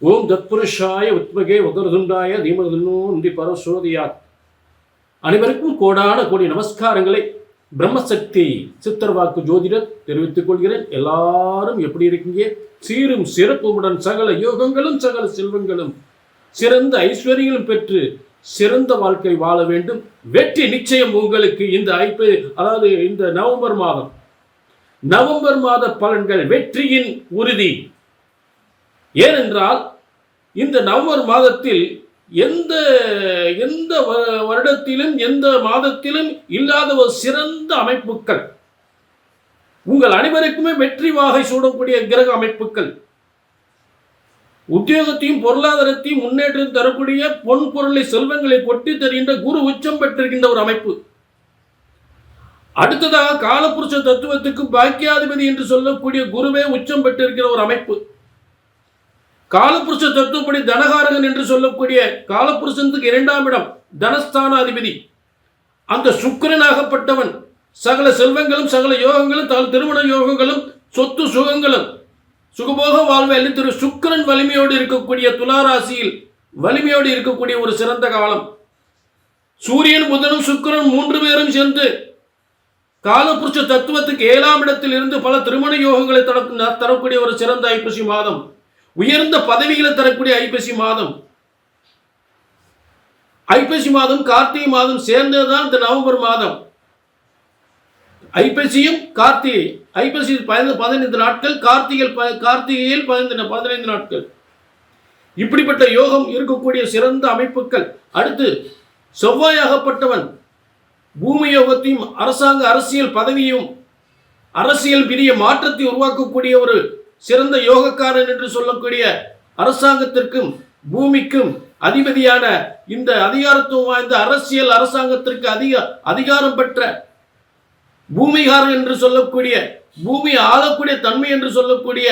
ஓம் தத்புருஷாய உத்மகே உதரதுண்டாய தீமதுன்னோ நந்தி பரசோதியாத். அனைவருக்கும் கோடான கோடி நமஸ்காரங்களை. பிரம்மசக்தி சித்தர்வாக்கு ஜோதிடர் தெரிவித்துக் கொள்கிறேன். எல்லாரும் எப்படி இருக்கீங்க? சீரும் சிறப்புடன் சகல யோகங்களும் சகல செல்வங்களும். சிறந்த ஐஸ்வர்யங்களும் பெற்று சிறந்த வாழ்க்கை வாழ வேண்டும். வெற்றி நிச்சயம் உங்களுக்கு இந்த ஐப்பு அதாவது இந்த நவம்பர் மாதம். நவம்பர் மாத பலன்கள் வெற்றியின் உறுதி. ஏனென்றால் இந்த நவம்பர் மாதத்தில் எந்த எந்த வ- வருடத்திலும் எந்த மாதத்திலும் இல்லாத ஒரு சிறந்த அமைப்புகள் உங்கள் அனைவருக்குமே வெற்றி வாகை சூடக்கூடிய கிரக அமைப்புகள் உத்தியோகத்தையும் பொருளாதாரத்தையும் முன்னேற்றம் தரக்கூடிய பொன் பொருளை செல்வங்களை கொட்டி தருகின்ற குரு உச்சம் பெற்றிருக்கின்ற ஒரு அமைப்பு. அடுத்ததாக காலப்புருஷ தத்துவத்துக்கு பாக்கியாதிபதி என்று சொல்லக்கூடிய குருவே உச்சம் பெற்றிருக்கிற ஒரு அமைப்பு. காலபுருஷ தத்துவப்படி தனகாரகன் என்று சொல்லக்கூடிய காலபுருஷனுக்கு இரண்டாம் இடம் தனஸ்தானாதிபதி. அந்த சுக்கரனாகப்பட்டவன் சகல செல்வங்களும் சகல யோகங்களும் தகல திருமண யோகங்களும் சொத்து சுகங்களும் சுகபோக வாழ்வை திரு சுக்கிரன் வலிமையோடு இருக்கக்கூடிய துளாராசியில் வலிமையோடு இருக்கக்கூடிய ஒரு சிறந்த காலம். சூரியன் புதனும் சுக்கிரன் மூன்று பேரும் சேர்ந்து காலபுருஷ தத்துவத்துக்கு ஏழாம் இடத்தில் இருந்து பல திருமண யோகங்களை தரக்கூடிய ஒரு சிறந்த ஐப்பசி மாதம். உயர்ந்த பதவிகளை தரக்கூடிய ஐப்பசி மாதம். ஐப்பசி மாதம் கார்த்திகை மாதம் சேர்ந்ததுதான் இந்த நவம்பர் மாதம். ஐப்பசியும் கார்த்திகை ஐப்பசி பதினைந்து பதினைந்து நாட்கள் கார்த்திகை ப- கார்த்திகையில் பதினைந்து பதினைந்து நாட்கள். இப்படிப்பட்ட யோகம் இருக்கக்கூடிய சிறந்த அமைப்புகள். அடுத்து செவ்வாயாகப்பட்டவன் பூமி யோகத்தையும் அரசாங்க அரசியல் பதவியும் அரசியல் பெரிய மாற்றத்தை உருவாக்கக்கூடிய ஒரு சிறந்த யோகக்காரன் என்று சொல்லக்கூடிய அரசாங்கத்திற்கும் பூமிக்கும் அதிபதியான இந்த அதிகாரத்துவம் வாய்ந்த அரசியல் அரசாங்கத்திற்கு அதிக அதிகாரம் பெற்ற பூமிகாரன் என்று சொல்லக்கூடிய பூமி ஆளக்கூடிய தன்மை என்று சொல்லக்கூடிய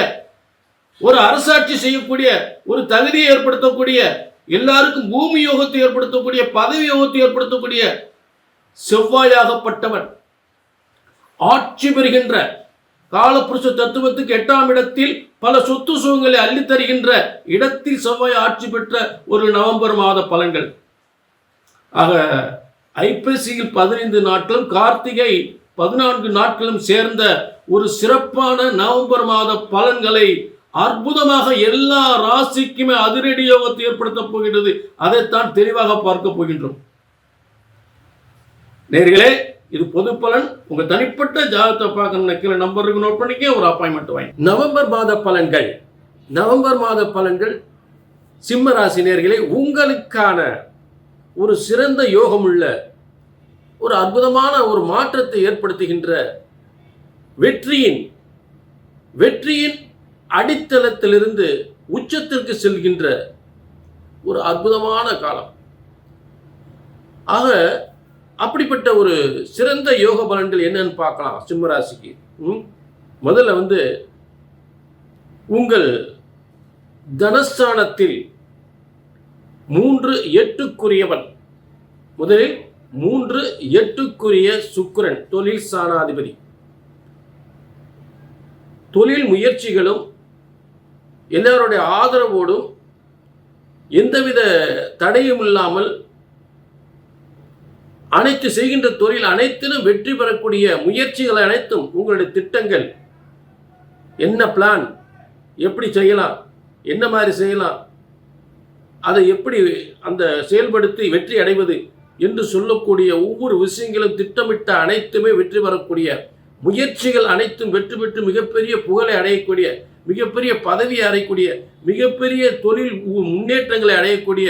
ஒரு அரசாட்சி செய்யக்கூடிய ஒரு தகுதியை ஏற்படுத்தக்கூடிய எல்லாருக்கும் பூமி யோகத்தை ஏற்படுத்தக்கூடிய பதவி யோகத்தை ஏற்படுத்தக்கூடிய செவ்வாயாகப்பட்டவன். ஆட்சி பெறுகின்ற காலப்புருஷ தத்துவத்துக்கு எட்டாம் இடத்தில் பல சொத்து சுகங்களை அள்ளித் தருகின்ற இடத்தில் செவ்வாய் ஆட்சி பெற்ற ஒரு நவம்பர் மாத பலன்கள். ஆக ஐப்பசியில் பதினைந்து நாட்களும் கார்த்திகை பதினான்கு நாட்களும் சேர்ந்த ஒரு சிறப்பான நவம்பர் மாத பலன்களை அற்புதமாக எல்லா ராசிக்குமே அதிரடி யோகத்தை ஏற்படுத்தப் போகின்றது. அதைத்தான் தெளிவாக பார்க்க போகின்றோம். நேர்களே இது பொது பலன். உங்க தனிப்பட்ட ஜாதகத்தை பார்க்கணும் கீழே நம்பருக்கு நோட் பண்ணிக்க ஒரு அப்பாயின்மெண்ட் வாங்கி. நவம்பர் மாத பலன்கள். நவம்பர் மாத பலன்கள் சிம்ம ராசி உங்களுக்கான ஒரு சிறந்த யோகமுள்ள ஒரு அற்புதமான ஒரு மாற்றத்தை ஏற்படுத்துகின்ற வெற்றியின் வெற்றியின் அடித்தளத்திலிருந்து உச்சத்திற்கு செல்கின்ற ஒரு அற்புதமான காலம். ஆக அப்படிப்பட்ட ஒரு சிறந்த யோக பலன்கள் என்னன்னு பார்க்கலாம் சிம்மராசிக்கு. ம்? முதல்ல வந்து உங்கள் தனஸ்தானத்தில் மூன்று எட்டுக்குரியவன். முதலில் மூன்று எட்டுக்குரிய சுக்கிரன் தொழில் சாணாதிபதி. தொழில் முயற்சிகளும் எல்லாருடைய ஆதரவோடும் எந்தவித தடையும் இல்லாமல் அனைத்து செய்கின்ற தொழில் அனைத்திலும் வெற்றி பெறக்கூடிய முயற்சிகள் அனைத்தும் உங்களுடைய திட்டங்கள். என்ன பிளான் எப்படி செய்யலாம்? என்ன மாதிரி செய்யலாம்? அதை எப்படி அந்த செயல்படுத்தி வெற்றி அடைவது என்று சொல்லக்கூடிய ஒவ்வொரு விஷயங்களும் திட்டமிட்ட அனைத்துமே வெற்றி பெறக்கூடிய முயற்சிகள் அனைத்தும் வெற்றி பெற்று மிகப்பெரிய புகழை அடையக்கூடிய மிகப்பெரிய பதவி அடையக்கூடிய மிகப்பெரிய தொழில் முன்னேற்றங்களை அடையக்கூடிய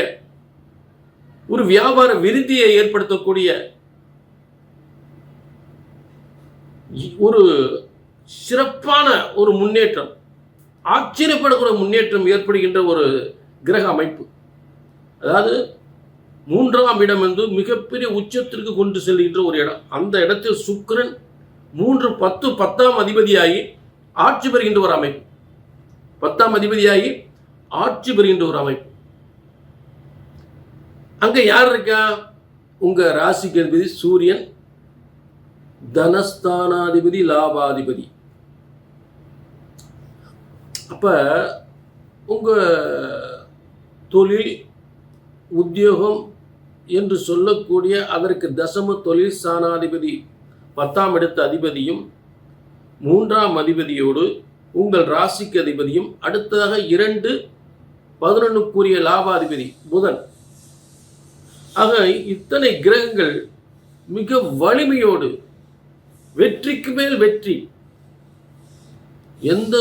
ஒரு வியாபார விருத்தியை ஏற்படுத்தக்கூடிய ஒரு சிறப்பான ஒரு முன்னேற்றம் ஆச்சரியப்படக்கூடிய முன்னேற்றம் ஏற்படுகின்ற ஒரு கிரக அமைப்பு. அதாவது மூன்றாம் இடம் என்று மிகப்பெரிய உச்சத்திற்கு கொண்டு செல்கின்ற ஒரு இடம். அந்த இடத்தில் சுக்கரன் மூன்று பத்து பத்தாம் அதிபதியாகி ஆட்சி பெறுகின்ற ஒரு அமைப்பு. பத்தாம் அதிபதியாகி ஆட்சி பெறுகின்ற ஒரு அமைப்பு. அங்க யார் இருக்கா? உங்க ராசிக்கு அதிபதி சூரியன் தனஸ்தானாதிபதி லாபாதிபதி. அப்ப உங்க தொழில் உத்தியோகம் என்று சொல்லக்கூடிய அதற்கு தசம தொழில் ஸ்தானாதிபதி பத்தாம் இடத்து அதிபதியும் மூன்றாம் அதிபதியோடு உங்கள் ராசிக்கு அதிபதியும் அடுத்ததாக இரண்டு பதினொன்றுக்குரிய லாபாதிபதி புதன். ஆக இத்தனை கிரகங்கள் மிக வலிமையோடு வெற்றிக்கு மேல் வெற்றி எந்த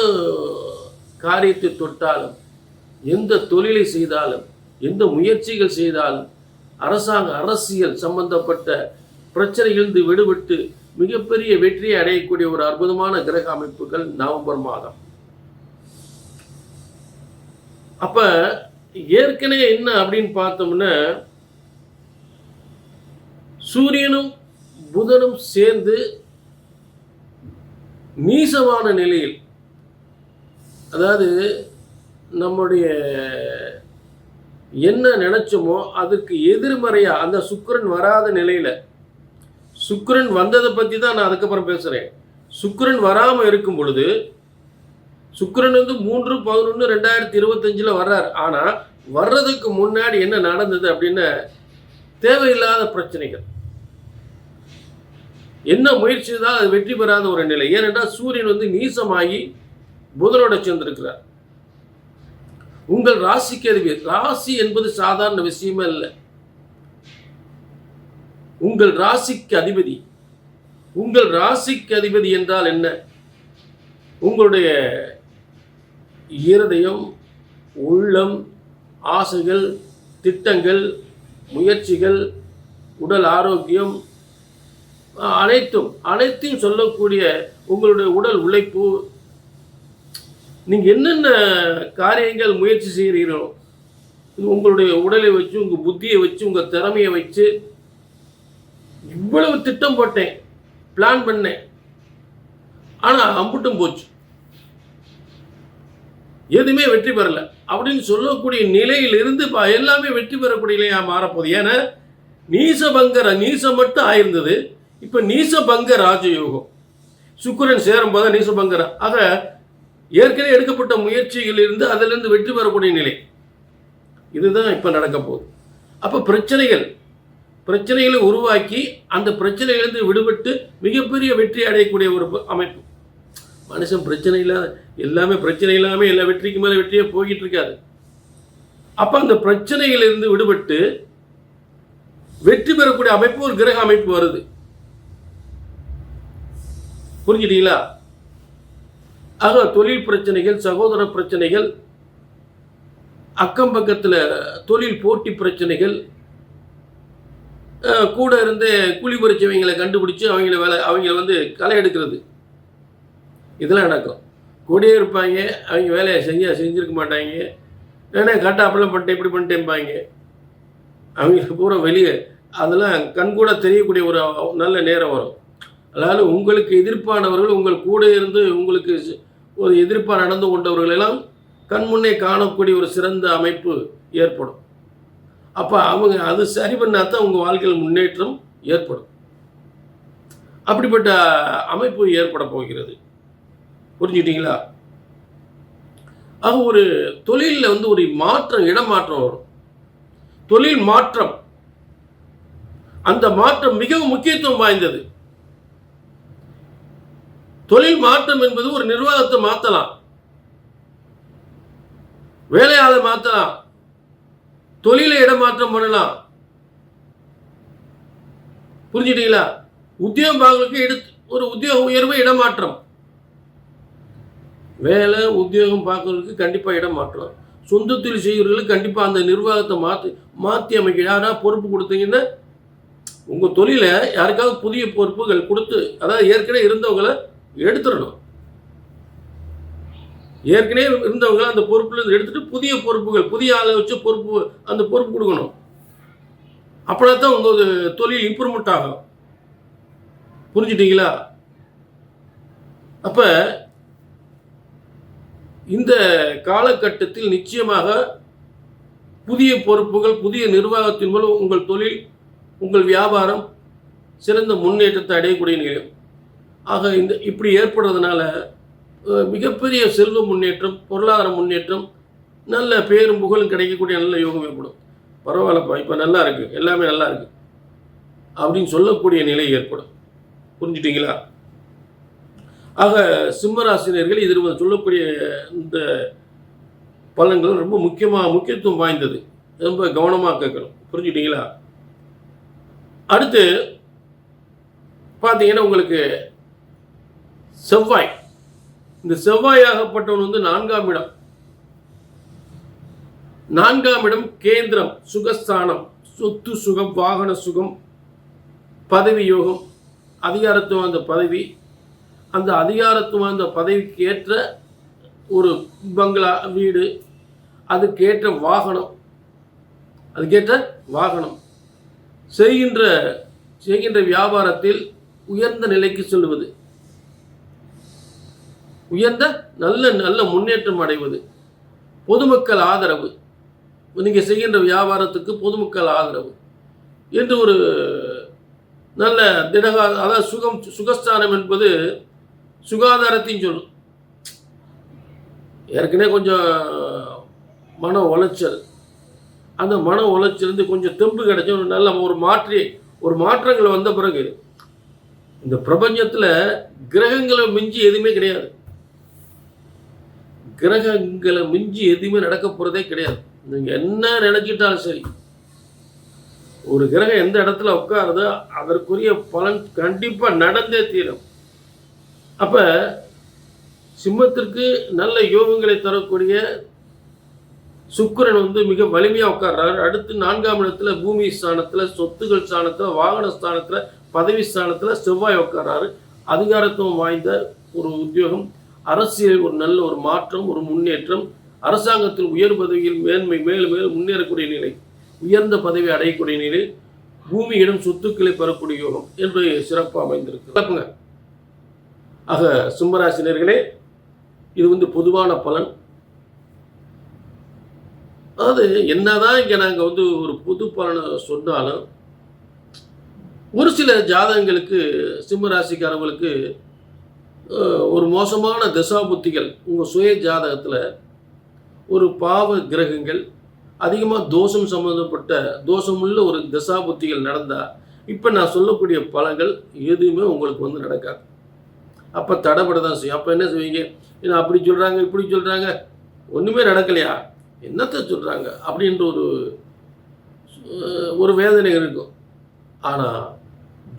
காரியத்தை தொட்டாலும் எந்த தொழிலை செய்தாலும் எந்த முயற்சிகள் செய்தாலும் அரசாங்க அரசியல் சம்பந்தப்பட்ட பிரச்சனைகளிலிருந்து விடுபட்டு மிகப்பெரிய வெற்றியை அடையக்கூடிய ஒரு அற்புதமான கிரக அமைப்புகள் நவம்பர் மாதம். அப்ப ஏற்கனவே என்ன அப்படின்னு பார்த்தோம்னா சூரியனும் புதனும் சேர்ந்து நீசமான நிலையில் அதாவது நம்முடைய என்ன நினைச்சோமோ அதுக்கு எதிர்மறையாக அந்த சுக்கரன் வராத நிலையில் சுக்கரன் வந்ததை பற்றி தான் நான் அதுக்கப்புறம் பேசுகிறேன் சுக்கரன் வராமல் இருக்கும் பொழுது சுக்கரன் வந்து மூன்று பதினொன்று ரெண்டாயிரத்தி இருபத்தஞ்சில் வர்றார். ஆனால் வர்றதுக்கு முன்னாடி என்ன நடந்தது அப்படின்னு தேவையில்லாத பிரச்சனைகள். என்ன முயற்சி தான் அது வெற்றி பெறாத ஒரு நிலை. ஏனென்றால் சூரியன் வந்து நீசமாகி புதனோட சேர்ந்திருக்கிறார். உங்கள் ராசிக்கு அதிபதி ராசி என்பது சாதாரண விஷயமே இல்லை உங்கள் ராசிக்கு அதிபதி உங்கள் ராசிக்கு அதிபதி என்றால் என்ன? உங்களுடைய இருதயம் உள்ளம் ஆசைகள் திட்டங்கள் முயற்சிகள் உடல் ஆரோக்கியம் அனைத்தும் அனைத்தையும் சொல்லக்கூடிய உங்களுடைய உடல் உழைப்பு. நீங்கள் என்னென்ன காரியங்கள் முயற்சி செய்கிறீர்களோ உங்களுடைய உடலை வச்சு உங்கள் புத்தியை வச்சு உங்கள் திறமையை வச்சு இவ்வளவு திட்டம் போட்டேன் பிளான் பண்ணேன். ஆனால் அம்புட்டும் போச்சு. எதுவுமே வெற்றி பெறல. அப்படின்னு சொல்லக்கூடிய நிலையிலிருந்து இப்போ எல்லாமே வெற்றி பெறக்கூடிய நிலையாக மாறப்போகுது. ஏன்னா நீசபங்கர நீசம் மட்டும் ஆயிருந்தது. இப்போ நீசபங்க ராஜயோகம். சுக்கிரன் சேரும்போது நீசபங்கர ஆக ஏற்கனவே எடுக்கப்பட்ட முயற்சிகள் இருந்து அதிலிருந்து வெற்றி பெறக்கூடிய நிலை. இதுதான் இப்போ நடக்க போகுது. அப்போ பிரச்சனைகள். பிரச்சனைகளை உருவாக்கி அந்த பிரச்சனையிலிருந்து விடுபட்டு மிகப்பெரிய வெற்றி அடையக்கூடிய ஒரு அமைப்பு. மனுஷன் பிரச்சனை இல்லாத எல்லாமே பிரச்சனை இல்லாமல் எல்லா வெற்றிக்கு மேலே வெற்றியே போய்கிட்டு இருக்காது அப்போ அந்த பிரச்சனைகளிலிருந்து விடுபட்டு வெற்றி பெறக்கூடிய அமைப்பு ஒரு கிரக அமைப்பு வருது. புரிஞ்சுட்டீங்களா? ஆக தொழில் பிரச்சனைகள் சகோதர பிரச்சனைகள் அக்கம் பக்கத்தில் தொழில் போட்டி பிரச்சனைகள் கூட இருந்து கூலி பறிச்சவங்களை கண்டுபிடிச்சு அவங்கள வேலை அவங்கள வந்து களை எடுக்கிறது. இதெல்லாம் நடக்கும். கூடயே இருப்பாங்க அவங்க வேலையை செஞ்ச செஞ்சுருக்க மாட்டாங்க. ஏன்னா கரெக்டாக அப்படிலாம் பண்ணிட்டேன் இப்படி பண்ணிட்டேன்பாங்க அவங்களுக்கு பூரா வெளியே அதெல்லாம் கண்கூட தெரியக்கூடிய ஒரு நல்ல நேரம் வரும். அதாவது உங்களுக்கு எதிர்ப்பானவர்கள் உங்கள் கூட இருந்து உங்களுக்கு ஒரு எதிர்ப்பாக நடந்து கொண்டவர்கள் எல்லாம் கண் முன்னே காணக்கூடிய ஒரு சிறந்த அமைப்பு ஏற்படும். அப்போ அவங்க அது சரி பண்ணால் தான் உங்கள் வாழ்க்கையில் முன்னேற்றம் ஏற்படும். அப்படிப்பட்ட அமைப்பு ஏற்பட போகிறது. புரிஞ்சுட்டிங்களா ஆக ஒரு தொழிலில் வந்து ஒரு மாற்றம் இடமாற்றம் வரும். தொழில் மாற்றம். அந்த மாற்றம் மிகவும் முக்கியத்துவம் வாய்ந்தது. தொழில் மாற்றம் என்பது ஒரு நிர்வாகத்தை மாற்றலாம் வேலையாளர் மாற்றலாம் தொழிலை இடமாற்றம் பண்ணலாம். புரிஞ்சுட்டீங்களா? உத்தியோகம் பார்க்கறதுக்கு எடுத்து ஒரு உத்தியோக உயர்வு இடமாற்றம். வேலை உத்தியோகம் பார்க்கறதுக்கு கண்டிப்பாக இடம் மாற்றம் சொந்த தொழில் செய்கிறவர்களுக்கு கண்டிப்பாக அந்த நிர்வாகத்தை மாற்றி மாற்றி அமைக்க யாராவது பொறுப்பு கொடுத்தீங்கன்னா உங்கள் தொழிலை யாருக்காவது புதிய பொறுப்புகள் கொடுத்து அதாவது ஏற்கனவே இருந்தவங்களை எடுத்துடணும். ஏற்கனவே இருந்தவங்க அந்த பொறுப்புல இருந்து எடுத்துட்டு புதிய பொறுப்புகள் புதிய ஆளை வச்சு பொறுப்பு அந்த பொறுப்பு கொடுக்கணும். அப்படின்னா தான் உங்கள் தொழில் இம்ப்ரூவ்மெண்ட் ஆகும் புரிஞ்சுட்டீங்களா? அப்போ இந்த காலகட்டத்தில் நிச்சயமாக புதிய பொறுப்புகள் புதிய நிர்வாகத்தின் மூலம் உங்கள் தொழில் உங்கள் வியாபாரம் சிறந்த முன்னேற்றத்தை அடையக்கூடிய நிலையம் ஆக இந்த இப்படி ஏற்படுறதுனால மிகப்பெரிய செல்வ முன்னேற்றம் பொருளாதார முன்னேற்றம் நல்ல பேரும் புகழும் கிடைக்கக்கூடிய நல்ல யோகம் ஏற்படும். பரவாயில்லப்பா இப்போ நல்லா இருக்குது எல்லாமே நல்லா இருக்குது அப்படின்னு சொல்லக்கூடிய நிலை ஏற்படும். புரிஞ்சிட்டிங்களா? ஆக சிம்மராசினியர்கள் இதில் சொல்லக்கூடிய இந்த பலன்கள் ரொம்ப முக்கியமாக முக்கியத்துவம் வாய்ந்தது. ரொம்ப கவனமாக கேட்கணும். புரிஞ்சுட்டிங்களா? அடுத்து பார்த்தீங்கன்னா உங்களுக்கு செவ்வாய். இந்த செவ்வாயாகப்பட்டவன் வந்து நான்காம் இடம். நான்காம் இடம் கேந்திரம் சுகஸ்தானம் சொத்து சுகம் வாகன சுகம் பதவி யோகம் அதிகாரத்துவம் அந்த பதவி. அந்த அதிகாரத்துவம் அந்த பதவிக்கு ஏற்ற ஒரு பங்களா வீடு அதுக்கேற்ற வாகனம். அதுக்கேற்ற வாகனம். செய்கின்ற செய்கின்ற வியாபாரத்தில் உயர்ந்த நிலைக்கு செல்வது உயர்ந்த நல்ல நல்ல முன்னேற்றம் அடைவது. பொதுமக்கள் ஆதரவு. நீங்கள் செய்கின்ற வியாபாரத்துக்கு பொதுமக்கள் ஆதரவு. என்று ஒரு நல்ல திடகா அதாவது சுகம் சுகஸ்தானம் என்பது சுகாதாரத்தையும் சொல்லும். ஏற்கனவே கொஞ்சம் மன உளைச்சல். அந்த மன உளைச்சலேருந்து கொஞ்சம் தெம்பு கிடைச்ச ஒரு நல்ல ஒரு மாற்றி ஒரு மாற்றங்கள் வந்த பிறகு இந்த பிரபஞ்சத்தில் கிரகங்களை மிஞ்சி எதுவுமே கிடையாது. கிரகங்களை மிஞ்சி எதுவுமே நடக்க போகிறதே கிடையாது. நீங்கள் என்ன நினைச்சிட்டாலும் சரி ஒரு கிரகம் எந்த இடத்துல உட்காருதோ அதற்குரிய பலன் கண்டிப்பாக நடந்தே தீரும். அப்போ சிம்மத்திற்கு நல்ல யோகங்களை தரக்கூடிய சுக்கிரன் வந்து மிக வலிமையாக உட்கார்றாரு. அடுத்து நான்காம் இடத்துல பூமி ஸ்தானத்தில் சொத்துகள் ஸ்தானத்தில் வாகன ஸ்தானத்தில் பதவி ஸ்தானத்தில் செவ்வாய் உட்கார்றாரு. அதிகாரத்துவம் வாய்ந்த ஒரு உத்தியோகம். அரசியல் ஒரு நல்ல ஒரு மாற்றம் ஒரு முன்னேற்றம். அரசாங்கத்தில் உயர் பதவியில் மேன்மை மேலும் மேலும் முன்னேறக்கூடிய நிலை உயர்ந்த பதவி அடையக்கூடிய நிலை பூமியிடம் சொத்துக்களை பெறக்கூடிய யோகம் என்று சிறப்பு அமைந்திருக்கு. ஆக சிம்மராசினியர்களே இது வந்து பொதுவான பலன். அதாவது என்னதான் இங்கே நாங்கள் வந்து ஒரு பொது பலனை சொன்னாலும் ஒரு சில ஜாதகங்களுக்கு சிம்பராசிக்காரங்களுக்கு ஒரு மோசமான தசாபுத்திகள் உங்கள் சுய ஜாதகத்தில் ஒரு பாவ கிரகங்கள் அதிகமாக தோஷம் சம்மந்தப்பட்ட தோஷமுள்ள ஒரு தசாபுத்திகள் நடந்தால் இப்போ நான் சொல்லக்கூடிய பலங்கள் எதுவுமே உங்களுக்கு வந்து நடக்காது. அப்போ தடைப்பட தான் செய்யும். அப்போ என்ன செய்வீங்க? என்ன அப்படி சொல்கிறாங்க இப்படி சொல்கிறாங்க ஒன்றுமே நடக்கலையா? என்னத்தை சொல்கிறாங்க அப்படின்ற ஒரு ஒரு வேதனை இருக்கும். ஆனால்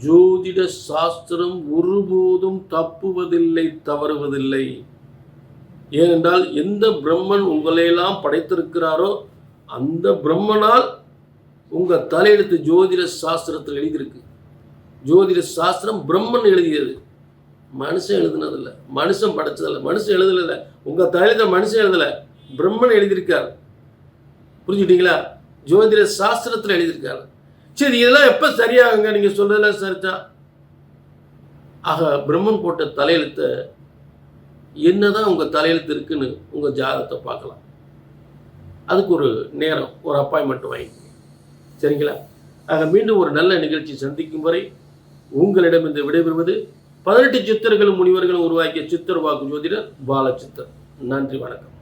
ஜோதிட சாஸ்திரம் ஒருபோதும் தப்புவதில்லை தவறுவதில்லை. ஏனென்றால் எந்த பிரம்மன் உங்களையெல்லாம் படைத்திருக்கிறாரோ அந்த பிரம்மனால் உங்கள் தலையெழுத்து ஜோதிட சாஸ்திரத்தில் எழுதியிருக்கு. ஜோதிட சாஸ்திரம் பிரம்மன் எழுதியது. மனுஷன் எழுதுனதில்ல. மனுஷன் படைச்சதில்ல. மனுஷன் எழுதல உங்கள் தலையெழுத்த மனுஷன் எழுதலை. பிரம்மன் எழுதியிருக்கார். புரிஞ்சுக்கிட்டீங்களா? ஜோதிட சாஸ்திரத்தில் எழுதியிருக்காரு. சரி இதெல்லாம் எப்போ சரியாகுங்க? நீங்கள் சொல்றதெல்லாம் சரிதா ஆக பிரம்மன் போட்ட தலையெழுத்தை என்னதான் உங்கள் தலையெழுத்து இருக்குன்னு உங்கள் ஜாதகத்தை பார்க்கலாம். அதுக்கு ஒரு நேரம் ஒரு அப்பாயின்மெண்ட் வாங்கிக்கோங்க சரிங்களா? ஆக மீண்டும் ஒரு நல்ல நிகழ்ச்சி சந்திக்கும் வரை உங்களிடம் இந்த விடைபெறுவது பதினெட்டு சித்தர்களும் முனிவர்களும் உருவாக்கிய சித்தர் வாக்கு ஜோதிடர் பாலச்சித்தர் நன்றி வணக்கம்.